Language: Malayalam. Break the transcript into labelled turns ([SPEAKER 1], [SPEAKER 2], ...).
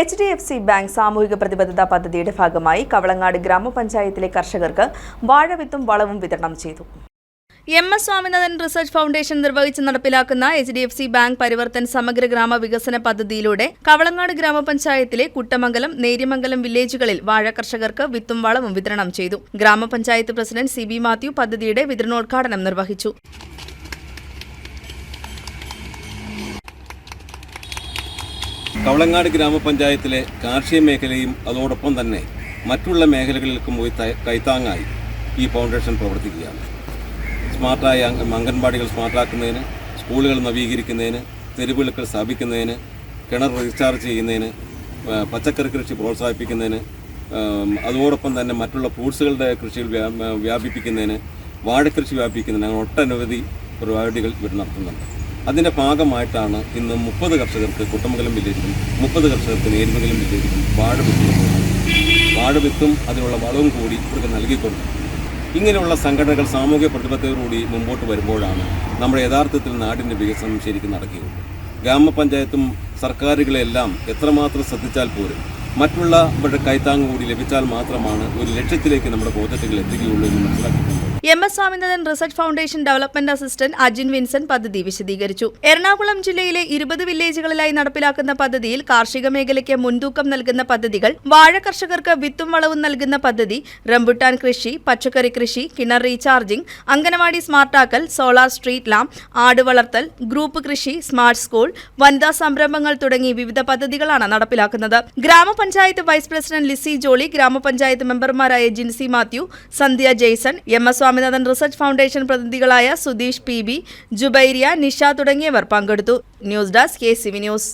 [SPEAKER 1] H D F C bank സാമൂഹിക പ്രതിബദ്ധത പദ്ധതിയുടെ ഭാഗമായി കവളങ്ങാട് ഗ്രാമപഞ്ചായത്തിലെ കർഷകർക്ക് വാഴവിത്തും വളവും വിതരണം ചെയ്തു. M S Swaminathan research foundation നിർവഹിച്ച് നടപ്പിലാക്കുന്ന H D F C bank Parivartan സമഗ്ര ഗ്രാമ വികസന പദ്ധതിയിലൂടെ കവളങ്ങാട് ഗ്രാമപഞ്ചായത്തിലെ കുട്ടമംഗലം നേര്യമംഗലം വില്ലേജുകളിൽ വാഴ കർഷകർക്ക് വിത്തും വളവും വിതരണം ചെയ്തു. ഗ്രാമപഞ്ചായത്ത് പ്രസിഡന്റ് സി ബി മാത്യു പദ്ധതിയുടെ വിതരണോദ്ഘാടനം നിർവഹിച്ചു.
[SPEAKER 2] കവളങ്ങാട് ഗ്രാമപഞ്ചായത്തിലെ കാർഷിക മേഖലയും അതോടൊപ്പം തന്നെ മറ്റുള്ള മേഖലകളിലേക്കും പോയി കൈത്താങ്ങായി ഈ ഫൗണ്ടേഷൻ പ്രവർത്തിക്കുകയാണ്. സ്മാർട്ടായ അംഗ- അംഗൻവാടികൾ സ്മാർട്ടാക്കുന്നതിന് സ്കൂളുകൾ നവീകരിക്കുന്നതിന് തെരുവിളക്കൾ സ്ഥാപിക്കുന്നതിന് കിണർ റീചാർജ് ചെയ്യുന്നതിന് പച്ചക്കറി കൃഷി പ്രോത്സാഹിപ്പിക്കുന്നതിന് അതോടൊപ്പം തന്നെ മറ്റുള്ള ഫ്രൂട്ട്സുകളുടെ വ്യാ- വ്യാപിപ്പിക്കുന്നതിന് വാഴക്കൃഷി വ്യാപിക്കുന്നതിന് അങ്ങനെ ഒട്ടനവധി പരിപാടികൾ ഇവർ നടത്തുന്നുണ്ട്. അതിന്റെ ഭാഗമായിട്ടാണ് ഇന്ന് മുപ്പത് കർഷകർക്ക് കുട്ടമംഗലം വില്ലേജിലും മുപ്പത് കർഷകർക്ക് നേരുമംഗലം വില്ലേജിലും വാഴവിത്തും വാഴവിത്തും അതിനുള്ള വളവും കൂടി ഇവർക്ക് നൽകിക്കൊണ്ട്. ഇങ്ങനെയുള്ള സംഘടനകൾ സാമൂഹ്യ പ്രതിബദ്ധതയോടുകൂടി മുമ്പോട്ട് വരുമ്പോഴാണ് നമ്മുടെ യഥാർത്ഥത്തിൽ നാടിന്റെ വികസനം ശരിക്കും നടക്കുകയുള്ളൂ. ഗ്രാമപഞ്ചായത്തും സർക്കാരുകളെല്ലാം എത്രമാത്രം ശ്രദ്ധിച്ചാൽ പോലും മറ്റുള്ളവരുടെ കൈത്താങ് കൂടി ലഭിച്ചാൽ മാത്രമാണ് ഒരു ലക്ഷ്യത്തിലേക്ക് നമ്മുടെ പ്രോജക്റ്റുകൾ എത്തുകയുള്ളൂ എന്ന് മനസ്സിലാക്കിയിട്ടുണ്ട്
[SPEAKER 1] M S Swaminathan research foundation development assistant Ajin Vinson പദ്ധതി വിശദീകരിച്ചു. എറണാകുളം ജില്ലയിലെ ഇരുപത് വില്ലേജുകളിലായി നടപ്പിലാക്കുന്ന പദ്ധതിയിൽ കാർഷിക മേഖലയ്ക്ക് മുൻതൂക്കം നൽകുന്ന പദ്ധതികൾ വാഴ കർഷകർക്ക് വിത്തും വളവും നൽകുന്ന പദ്ധതി റംബുട്ടാൻ കൃഷി പച്ചക്കറി കൃഷി കിണർ റീചാർജിംഗ് അംഗനവാടി സ്മാർട്ടാക്കൽ സോളാർ സ്ട്രീറ്റ് ലാമ്പ് ആട് വളർത്തൽ ഗ്രൂപ്പ് കൃഷി സ്മാർട്ട് സ്കൂൾ വനിതാ സംരംഭങ്ങൾ തുടങ്ങി വിവിധ പദ്ധതികളാണ് നടപ്പിലാക്കുന്നത്. ഗ്രാമപഞ്ചായത്ത് വൈസ് പ്രസിഡന്റ് ലിസി ജോളി ഗ്രാമപഞ്ചായത്ത് മെമ്പർമാരായ Jincy Mathew Sandhya Jaison M S Swaminathan research foundation പ്രതിനിധികളായ Sudheesh P B Jubairiya Nisha തുടങ്ങിയവർ പങ്കെടുത്തു. News desk K news.